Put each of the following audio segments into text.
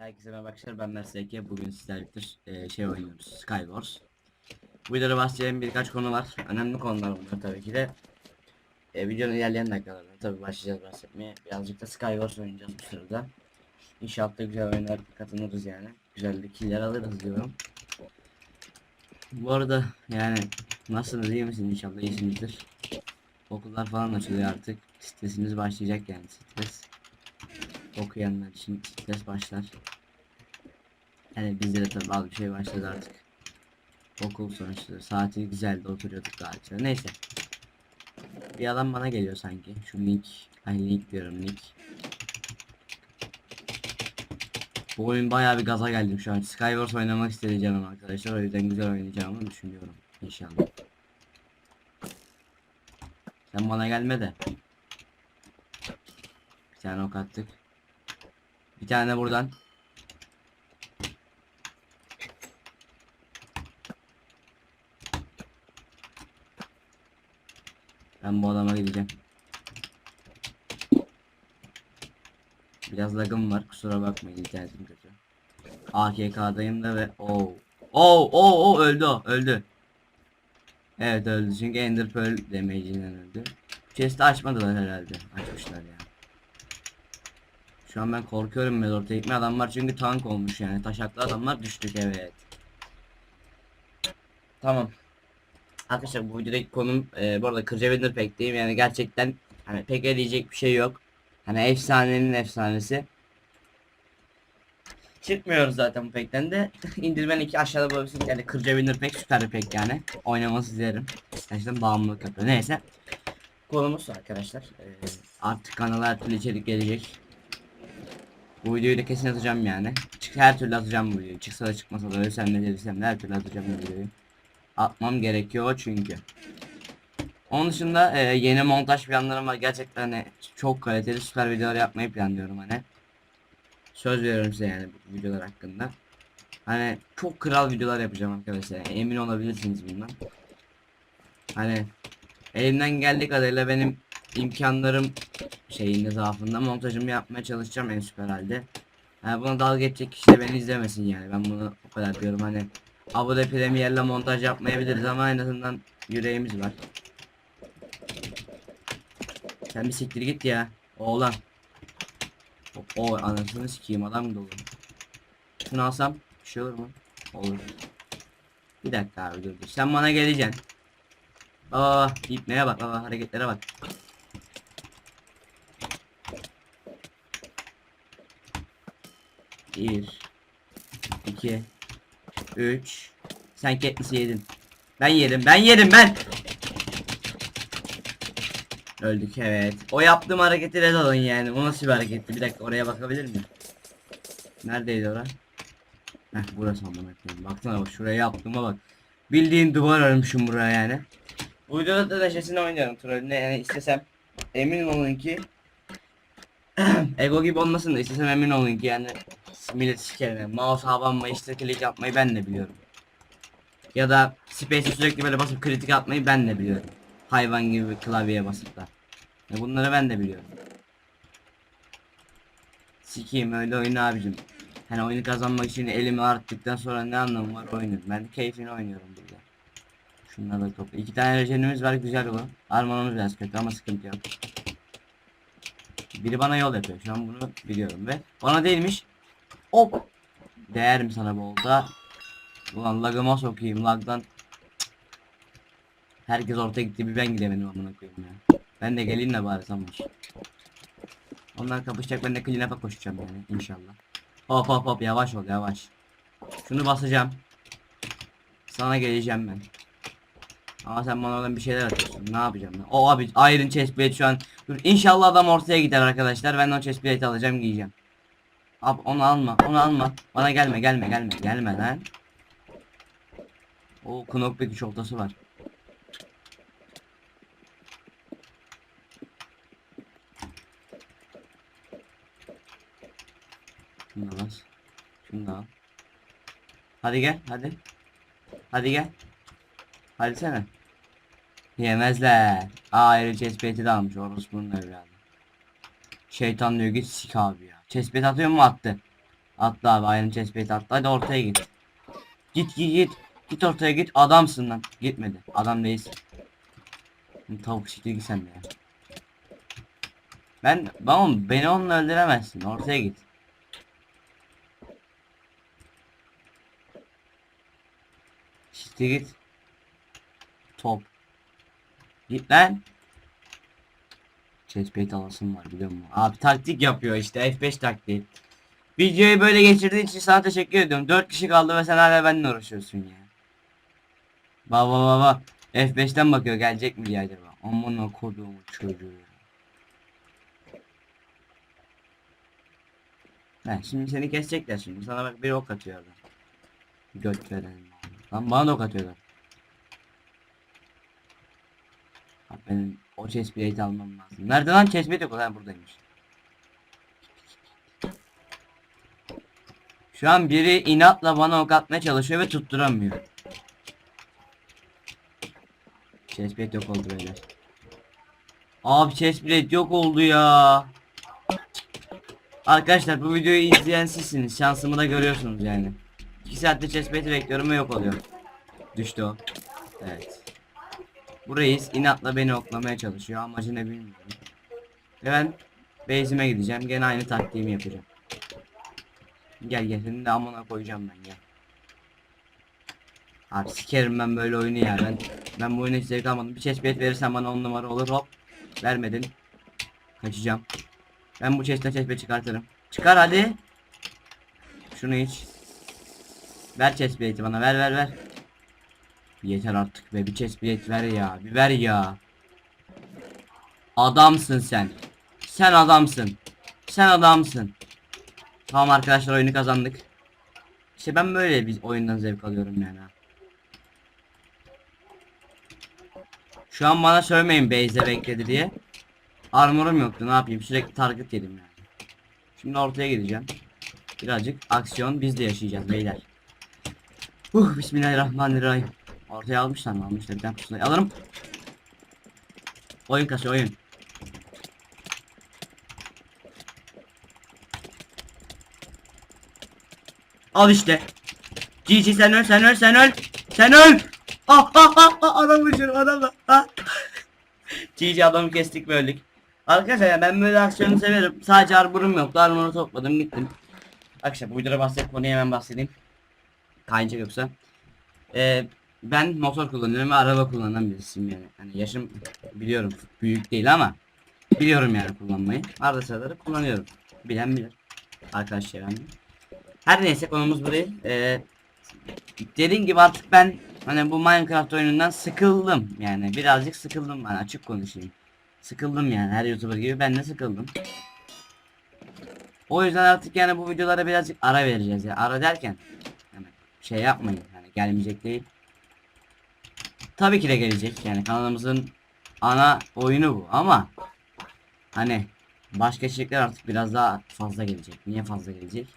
Herkese merhaba arkadaşlar ben Merseke bugün sizlerle birlikte e, şey oynuyoruz Skywars. Bu videoda bahsedeceğim birkaç konu var. Önemli konular bunlar tabii ki de. E, Videonun ilerleyen dakikalarında tabii başlayacağız bahsetmeye. Birazcık da Skywars oynayacağız bu sırada. İnşallah da güzel oyunlar katılırız yani. Güzel de killer alırız diyorum. Bu arada yani nasılsınız iyi misiniz? İnşallah iyisinizdir. Okullar falan açılıyor artık. Stresiniz başlayacak yani stres. Okuyanlar için stres başlar. Yani bizde de tabii az bir şey başladı artık. Okul sonuçta saati güzeldi oturuyorduk güzel. Neyse. Bir adam bana geliyor sanki. Şu link, ay link diyorum link. Bu oyun bayağı bir gaza geldim şu an. Skywars oynamak istedi canım arkadaşlar. O yüzden güzel oynayacağımı düşünüyorum. İnşallah. Sen bana gelme de. Bir tane ok attık. Bir tane buradan. Ben bu adama gideceğim. Biraz lagım var kusura bakmayın internetim kötü. AKK'dayım da ve o o o o öldü o öldü. Evet öldü çünkü Ender Pearl damage'inden öldü. Chest'i açmadılar herhalde. Açmışlar ya. Şu an ben korkuyorum Medor tekme adamlar çünkü tank olmuş yani taşaklı adamlar düştük evet. Tamam. Arkadaşlar bu videodaki konum e, bu arada Kırca pek diyeyim yani gerçekten hani pek diyecek bir şey yok. Hani efsanenin efsanesi. Çıkmıyoruz zaten bu pekten de. İndirmen iki aşağıda bulabilirsiniz. Yani Kırca pek süper bir pek yani. Oynaması izlerim. Gerçekten bağımlılık yapıyor. Neyse. Konumuz arkadaşlar. e, artık kanala her türlü içerik gelecek. Bu videoyu da kesin atacağım yani. Çık her türlü atacağım bu videoyu. Çıksa da çıkmasa da ölsem de dirilsem de her türlü atacağım bu videoyu. Atmam gerekiyor çünkü. Onun dışında e, yeni montaj planlarım var. Gerçekten hani çok kaliteli süper videolar yapmayı planlıyorum hani. Söz veriyorum size yani videolar hakkında. Hani çok kral videolar yapacağım arkadaşlar. Emin olabilirsiniz bundan. Hani elimden geldiği kadarıyla benim imkanlarım şeyinde zaafında montajımı yapmaya çalışacağım en süper halde. Yani buna dalga geçecek kişi de beni izlemesin yani. Ben bunu o kadar diyorum hani. Abude Premier'le montaj yapmayabiliriz ama en azından yüreğimiz var. Sen bir siktir git ya. Oğlan. O, o anasını sikeyim adam dolu. Şunu alsam bir şey olur mu? Olur. Bir dakika abi dur. Sen bana geleceksin. Aa, ipneye bak, aa, hareketlere bak. Bir, iki, üç. Sen Katniss'i yedin. Ben yedim, ben yedim ben. Öldük evet. O yaptığım hareketi red alın yani. O nasıl bir hareketti? Bir dakika oraya bakabilir miyim? Neredeydi ora? Heh burası amına koyayım. Baksana bak şuraya yaptığıma bak. Bildiğin duvar örmüşüm buraya yani. Bu videoda da neşesini oynuyorum trollüne yani istesem emin olun ki Ego gibi olmasın da istesem emin olun ki yani millet sikerim. Mouse havanma işte klik yapmayı ben de biliyorum. Ya da space'e sürekli böyle basıp kritik atmayı ben de biliyorum. Hayvan gibi klavyeye basıp da. Ya bunları ben de biliyorum. Sikiyim öyle oyun abicim. Hani oyunu kazanmak için elimi arttıktan sonra ne anlamı var oyunun. Ben keyfini oynuyorum burada. Şunları topla. İki tane rejenimiz var güzel bu. Armanımız biraz kötü ama sıkıntı yok. Biri bana yol yapıyor. Şu an bunu biliyorum ve bana değilmiş. Hop. Değer mi sana bu oldu? Ulan lagıma sokayım lagdan. Herkes ortaya gitti bir ben gidemedim amına koyayım ya. Ben de geleyim de bari zaman. Onlar kapışacak ben de clean up'a koşacağım yani inşallah. Hop hop hop yavaş ol yavaş. Şunu basacağım. Sana geleceğim ben. Ama sen bana oradan bir şeyler atıyorsun. Ne yapacağım ben? O abi Iron chest plate şu an. Dur inşallah adam ortaya gider arkadaşlar. Ben o chest plate alacağım giyeceğim. Abi onu alma, onu alma. Bana gelme, gelme, gelme, gelme lan. O knockback üç oltası var. Şunu da. Şunu da al. Hadi gel, hadi. Hadi gel. Hadi sene. Yemezler. Aa ayrı chestplate'i de almış orospunun evladı. Şeytan diyor git sik abi ya. Chestplate atıyor mu attı. Atla abi Iron Chest Plate atla hadi ortaya git. Git git git. Git ortaya git adamsın lan. Gitmedi. Adam değilsin. Tavuk şekli git sen de ya. Ben babam beni onunla öldüremezsin. Ortaya git. İşte git. Top. Git lan. Chestplate alasım var biliyor musun? Abi taktik yapıyor işte F5 taktiği. Videoyu böyle geçirdiğin için sana teşekkür ediyorum. 4 kişi kaldı ve sen hala benimle uğraşıyorsun ya. Baba baba. F5'ten bakıyor gelecek mi diye acaba. Aman o koduğumu çocuğu. He, şimdi seni kesecekler şimdi. Sana bak bir ok atıyor adam. Göt veren. Lan bana da ok atıyorlar. Bak benim o chest plate almam lazım. Nerede lan chest plate yok? Ha buradaymış. Şu an biri inatla bana ok atmaya çalışıyor ve tutturamıyor. Chest plate yok oldu beyler. Abi chest plate yok oldu ya. Arkadaşlar bu videoyu izleyen sizsiniz. Şansımı da görüyorsunuz yani. 2 saatte chest plate bekliyorum ve yok oluyor. Düştü o. Evet. Bu reis inatla beni oklamaya çalışıyor. Amacı ne bilmiyorum. Ve ben base'ime gideceğim. Gene aynı taktiğimi yapacağım. Gel gel seni de amına koyacağım ben gel. Abi sikerim ben böyle oyunu ya. Ben ben bu oyunu hiç zevk almadım. Bir chest plate verirsen bana 10 numara olur hop. Vermedin. Kaçacağım. Ben bu chest'ten chest plate çıkartırım. Çıkar hadi. Şunu iç. Ver chest plate'i bana ver ver ver. Yeter artık be bir chest plate ver ya. Bir ver ya. Adamsın sen. Sen adamsın. Sen adamsın. Tamam arkadaşlar oyunu kazandık. İşte ben böyle bir oyundan zevk alıyorum yani. Şu an bana söylemeyin base'de bekledi diye. Armorum yoktu ne yapayım sürekli target yedim yani. Şimdi ortaya gideceğim. Birazcık aksiyon biz de yaşayacağız beyler. Uh bismillahirrahmanirrahim. Ortaya almışlar mı almışlar bir pusulayı alırım. Oyun kasıyor oyun. Al işte. GG sen öl sen öl sen öl. Sen öl. Ah ah ah ah adam uçurum adam da. Ah. GG adamı kestik ve öldük. Arkadaşlar ben böyle aksiyonu severim. Sadece armorum yoktu. Armoru topladım gittim. Arkadaşlar bu videoda bahsedip konuyu hemen bahsedeyim. Kayınca yoksa. Ee, ben motor kullanıyorum ve araba kullanan birisiyim yani. Hani yaşım biliyorum büyük değil ama biliyorum yani kullanmayı. Arada sırada kullanıyorum. Bilen bilir. Arkadaş çevremde. Her neyse konumuz bu değil. Ee, dediğim gibi artık ben hani bu Minecraft oyunundan sıkıldım yani birazcık sıkıldım ben açık konuşayım. Sıkıldım yani her YouTuber gibi ben de sıkıldım. O yüzden artık yani bu videolara birazcık ara vereceğiz ya. Ara derken yani şey yapmayın hani gelmeyecek değil. Tabii ki de gelecek yani kanalımızın ana oyunu bu ama hani başka içerikler artık biraz daha fazla gelecek. Niye fazla gelecek?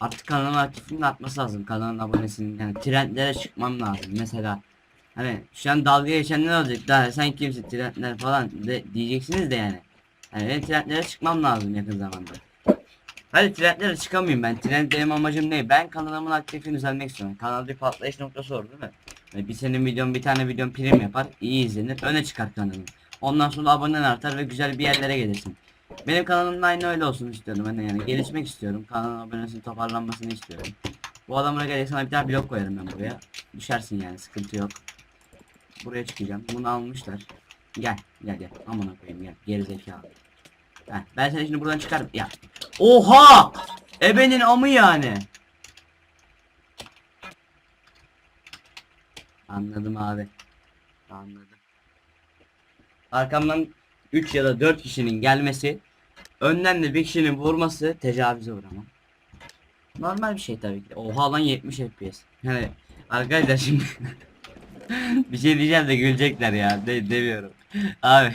Artık kanalın aktifliğinin artması lazım. Kanalın abonesinin yani trendlere çıkmam lazım. Mesela hani şu an dalga geçenler olacak. Daha sen kimsin trendler falan de, diyeceksiniz de yani. Yani trendlere çıkmam lazım yakın zamanda. Hadi trendlere çıkamayayım ben. Trend benim amacım ne? Ben kanalımın aktifliğini düzenlemek istiyorum. Kanal bir patlayış noktası olur değil mi? Yani bir senin videon bir tane videon prim yapar. iyi izlenir. Öne çıkar kanalın. Ondan sonra abonen artar ve güzel bir yerlere gelirsin. Benim kanalımda aynı öyle olsun istiyorum ben de yani gelişmek istiyorum. Kanalın abonesinin toparlanmasını istiyorum. Bu adamlara gelecek sana bir tane blok koyarım ben buraya. Düşersin yani sıkıntı yok. Buraya çıkacağım. Bunu almışlar. Gel gel gel. Amına koyayım gel. Geri zekalı. Heh, ben seni şimdi buradan çıkarım. Ya. Oha! Ebenin amı yani. Anladım abi. Anladım. Arkamdan 3 ya da 4 kişinin gelmesi, önden de bir kişinin vurması tecavüze uğramam. Normal bir şey tabii ki. Oha lan 70 FPS. Yani arkadaşlar şimdi bir şey diyeceğim de gülecekler ya. De demiyorum. Abi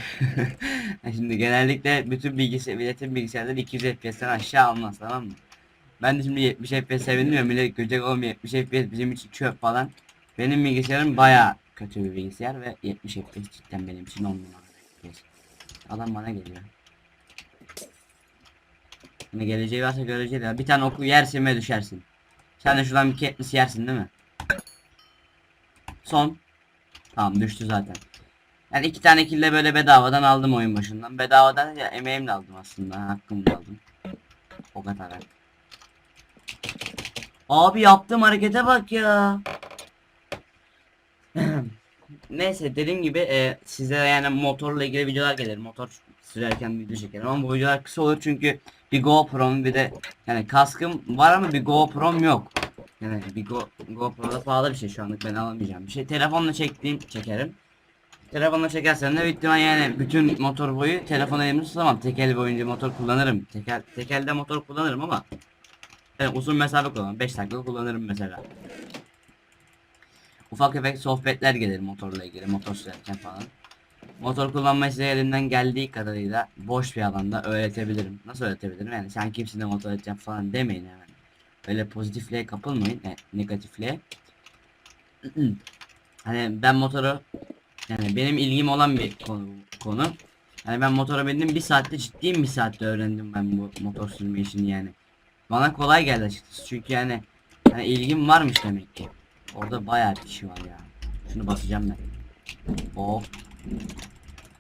şimdi genellikle bütün bilgisayar milletin bilgisayarları 200 FPS'ten aşağı almaz tamam mı? Ben de şimdi 70 FPS sevinmiyorum. Millet gülecek oğlum 70 FPS bizim için çöp falan. Benim bilgisayarım baya kötü bir bilgisayar ve 70 FPS cidden benim için 10 numara bir FPS. Adam bana geliyor. Ne geleceği varsa göreceği. Bir tane oku yersin ve düşersin. Sen de şuradan bir Katniss yersin değil mi? Son. Tamam düştü zaten. Yani iki tane kille böyle bedavadan aldım oyun başından. Bedavadan ya emeğimle aldım aslında. Hakkımla aldım. O kadar. Abi yaptığım harekete bak ya. Neyse dediğim gibi e, size yani motorla ilgili videolar gelir. Motor sürerken video çekerim ama bu videolar kısa olur çünkü bir GoPro'm bir de yani kaskım var ama bir GoPro'm yok. Yani bir Go, GoPro'da pahalı bir şey şu anlık ben alamayacağım bir şey. Telefonla çektiğim çekerim. Telefonla çekersen de ihtimal yani bütün motor boyu telefonu elimde tutamam. Tekel boyunca motor kullanırım. Tekel, tekelde motor kullanırım ama yani uzun mesafe kullanırım. 5 dakika kullanırım mesela. Ufak tefek sohbetler gelir motorla ilgili motor sürerken falan. Motor kullanmayı size elimden geldiği kadarıyla boş bir alanda öğretebilirim. Nasıl öğretebilirim? Yani sen kimsin de motor edeceğim falan demeyin hemen. Öyle pozitifliğe kapılmayın. E, negatifliğe. hani ben motoru yani benim ilgim olan bir konu, konu. Yani ben motora bindim bir saatte ciddiyim bir saatte öğrendim ben bu motor sürme işini yani. Bana kolay geldi açıkçası çünkü yani, yani ilgim varmış demek ki. Orada bayağı bir kişi var ya. Şunu basacağım ben. Hop.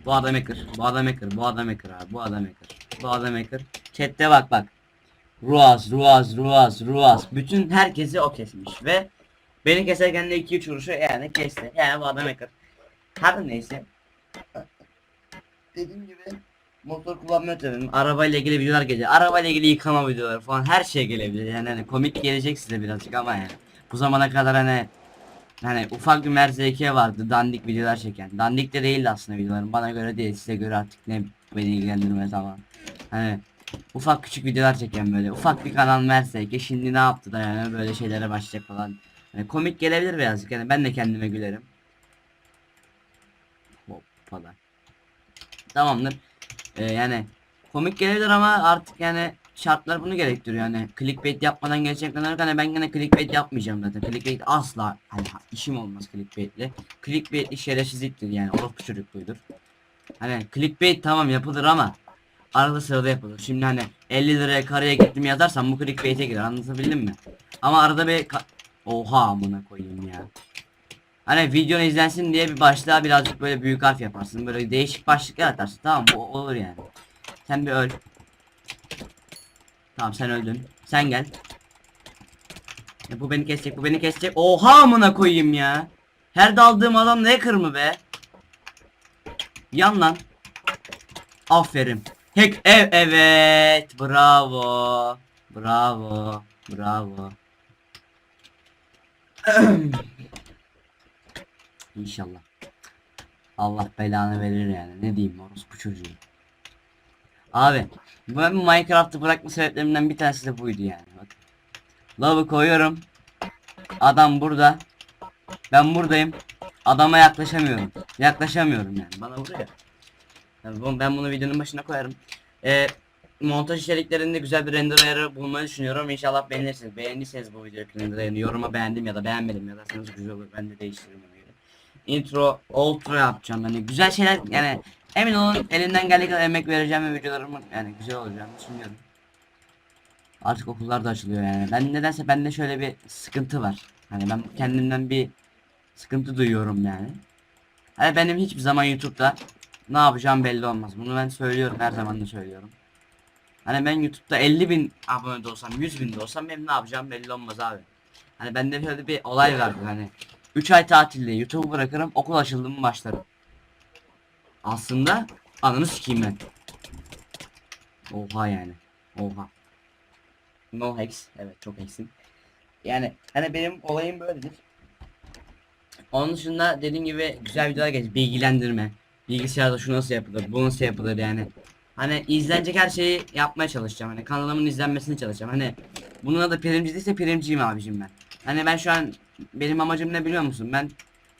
Bu adam hacker, bu adam hacker, bu adam hacker abi, bu adam hacker, bu adam hacker. Chat'te bak bak. Ruaz, Ruaz, Ruaz, Ruaz. Bütün herkesi o kesmiş ve beni keserken de 2-3 vuruşu yani kesti. Yani bu adam hacker. Her neyse. Dediğim gibi motor kullanmayı öğrendim. Arabayla ilgili videolar geliyor. Arabayla ilgili yıkama videoları falan her şey gelebilir. Yani hani komik gelecek size birazcık ama yani. Bu zamana kadar hani hani ufak bir Mercedes vardı dandik videolar çeken. Dandik de değildi aslında videolarım. Bana göre değil size göre artık ne beni ilgilendirmez ama. Hani ufak küçük videolar çeken böyle ufak bir kanal Mercedes şimdi ne yaptı da yani böyle şeylere başlayacak falan. Yani komik gelebilir birazcık yani ben de kendime gülerim. Hoppala. Tamamdır. Ee, yani komik gelebilir ama artık yani şartlar bunu gerektiriyor yani clickbait yapmadan gerçekten hani ben gene clickbait yapmayacağım zaten clickbait asla hani işim olmaz clickbaitle clickbait şerefsizliktir yani orospu çocukluydur hani clickbait tamam yapılır ama arada sırada yapılır şimdi hani 50 liraya karaya gittim yazarsam bu clickbait'e girer anlatabildim mi ama arada bir oha amına koyayım ya Hani video izlensin diye bir başlığa birazcık böyle büyük harf yaparsın. Böyle değişik başlıklar atarsın. Tamam bu olur yani. Sen bir öl. Tamam sen öldün. Sen gel. Ya bu beni kesecek, bu beni kesecek. Oha amına koyayım ya. Her daldığım adam ne kırmı be. Yan lan. Aferin. Hack ev evet. Bravo. Bravo. Bravo. İnşallah. Allah belanı verir yani. Ne diyeyim orospu çocuğu. Abi ben Minecraft'ı bırakma sebeplerimden bir tanesi de buydu yani. Bak. Lavı koyuyorum. Adam burada. Ben buradayım. Adama yaklaşamıyorum. Yaklaşamıyorum yani. Bana vuruyor. Yani ben bunu videonun başına koyarım. Ee, montaj içeriklerinde güzel bir render ayarı bulmayı düşünüyorum. İnşallah beğenirsiniz. Beğendiyseniz bu videoyu render ayarını yoruma beğendim ya da beğenmedim ya da sanırız güzel olur. Ben de değiştiririm göre. Intro, outro yapacağım. Yani güzel şeyler yani emin olun elimden geldiği kadar emek vereceğim ve videolarımın yani güzel olacağını düşünüyorum. Artık okullar da açılıyor yani. Ben nedense bende şöyle bir sıkıntı var. Hani ben kendimden bir sıkıntı duyuyorum yani. Hani benim hiçbir zaman YouTube'da ne yapacağım belli olmaz. Bunu ben söylüyorum her zaman da söylüyorum. Hani ben YouTube'da 50 bin abone de olsam 100 bin de olsam benim ne yapacağım belli olmaz abi. Hani bende böyle bir olay vardı hani 3 ay tatilde YouTube'u bırakırım okul açıldı mı başlarım. Aslında ananı sikeyim ben. Oha yani. Oha. No hacks. Evet çok hacksin. Yani hani benim olayım böyledir. Onun dışında dediğim gibi güzel videolar gelecek. Bilgilendirme. Bilgisayarda şu nasıl yapılır, bu nasıl yapılır yani. Hani izlenecek her şeyi yapmaya çalışacağım. Hani kanalımın izlenmesini çalışacağım. Hani bunun da primci değilse primciyim abicim ben. Hani ben şu an benim amacım ne biliyor musun? Ben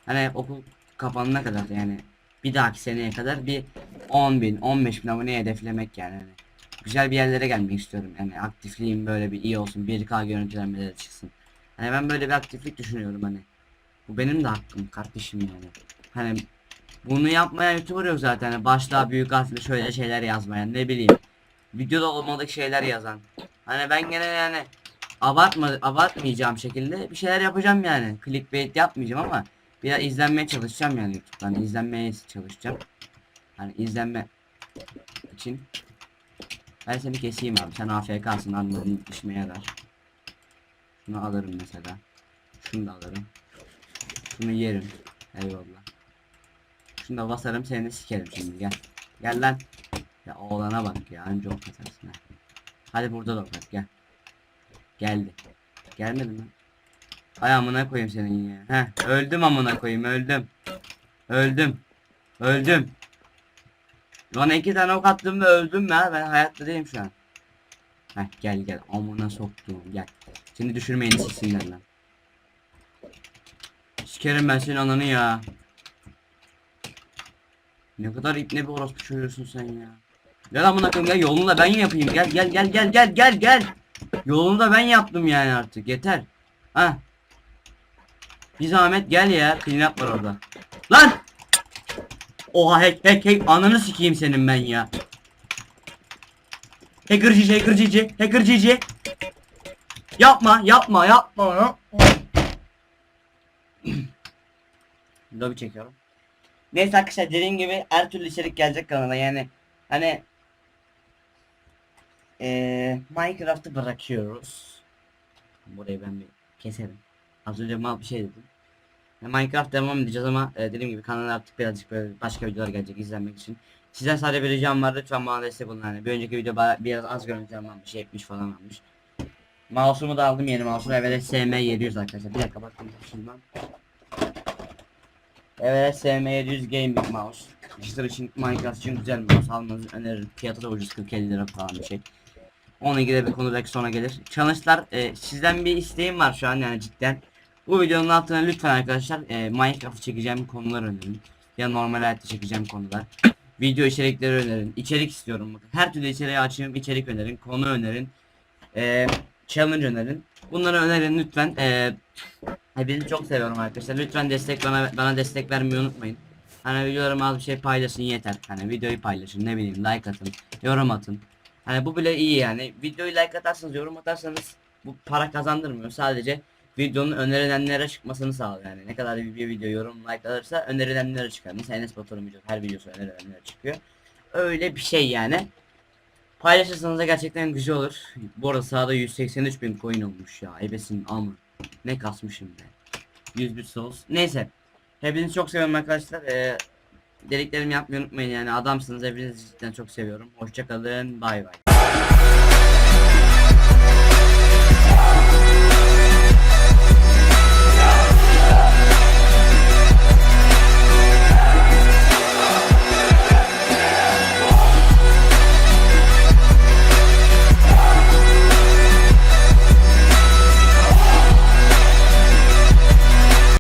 hani okul kapanana kadar yani bir dahaki seneye kadar bir 10 bin 15 bin abone hedeflemek yani. Hani güzel bir yerlere gelmek istiyorum. Yani aktifliğim böyle bir iyi olsun. 1K görüntülenmeleri çıksın. Hani ben böyle bir aktiflik düşünüyorum hani. Bu benim de hakkım kardeşim yani. Hani bunu yapmayan YouTuber yok zaten. Hani başlığa büyük harfle şöyle şeyler yazmayan ne bileyim. videoda olmadık şeyler yazan. Hani ben gene yani abartma abartmayacağım şekilde bir şeyler yapacağım yani. Clickbait yapmayacağım ama biraz izlenmeye çalışacağım yani YouTube'dan. izlenmeye çalışacağım. Hani izlenme için ben seni keseyim abi. Sen AFK'sın anladın işime yarar. Şunu alırım mesela. Şunu da alırım. Şunu yerim. Eyvallah. Şunu da basarım seni de sikerim şimdi gel. Gel lan. Ya oğlana bak ya anca ok atarsın ha. Hadi burada da ok gel. Geldi. Gelmedi mi? Ay amına koyayım senin ya. Heh öldüm amına koyayım öldüm. Öldüm. Öldüm. Bana iki tane ok attım ve öldüm ya. Ben hayatta değilim şu an. Heh gel gel amına soktum gel. Seni düşürmeyin siksinler lan. Sikerim ben senin ananı ya. Ne kadar ipne bir orospu çocuğusun sen ya. Gel amına koyayım gel yolunu da ben yapayım. Gel gel gel gel gel gel gel. Yolunu da ben yaptım yani artık yeter. Ha. Bir zahmet gel ya. Clean var orada. Lan! Oha hack hack hack ananı sikeyim senin ben ya. Hacker cici hacker cici hacker cici. Yapma yapma yapma yapma. Lobi çekiyorum. Neyse arkadaşlar dediğim gibi her türlü içerik gelecek kanala yani hani eee Minecraft'ı bırakıyoruz. Burayı ben bir keserim. Az önce mal bir şey dedim. Yani Minecraft devam edeceğiz ama e, dediğim gibi kanala artık birazcık böyle başka videolar gelecek izlenmek için. Sizden sadece bir ricam var lütfen bana destek olun hani bir önceki video biraz az görüntü almış 70 falan almış. Mouse'umu da aldım yeni mouse'u evet SM700 arkadaşlar bir dakika bakın şuradan. Evet SM700 Gaming Mouse. İşler için Minecraft için güzel mouse almanızı öneririm. Fiyatı da ucuz 40-50 lira falan bir şey. Onunla ilgili bir konu belki sonra gelir. Challenge'lar e, sizden bir isteğim var şu an yani cidden. Bu videonun altına lütfen arkadaşlar e, Minecraft çekeceğim konular önerin. Ya normal hayatta çekeceğim konular. Video içerikleri önerin. İçerik istiyorum. Bakın. Her türlü içeriği açayım. içerik önerin. Konu önerin. E, challenge önerin. Bunları önerin lütfen. E, hepinizi çok seviyorum arkadaşlar. Lütfen destek bana bana destek vermeyi unutmayın. Hani videolarımı az bir şey paylaşın yeter. Hani videoyu paylaşın ne bileyim like atın, yorum atın. Hani bu bile iyi yani. Videoyu like atarsanız, yorum atarsanız bu para kazandırmıyor. Sadece videonun önerilenlere çıkmasını sağlıyor yani. Ne kadar bir video yorum like alırsa önerilenlere çıkar. Mesela Enes Batur'un videosu her videosu önerilenlere çıkıyor. Öyle bir şey yani. Paylaşırsanız da gerçekten güzel olur. Bu arada sağda 183 bin coin olmuş ya. Ebesin amı. Ne kasmışım be. 101 souls. Neyse. Hepinizi çok seviyorum arkadaşlar. Ee, dediklerimi yapmayı unutmayın yani adamsınız. Hepinizi cidden çok seviyorum. Hoşçakalın. Bay bay.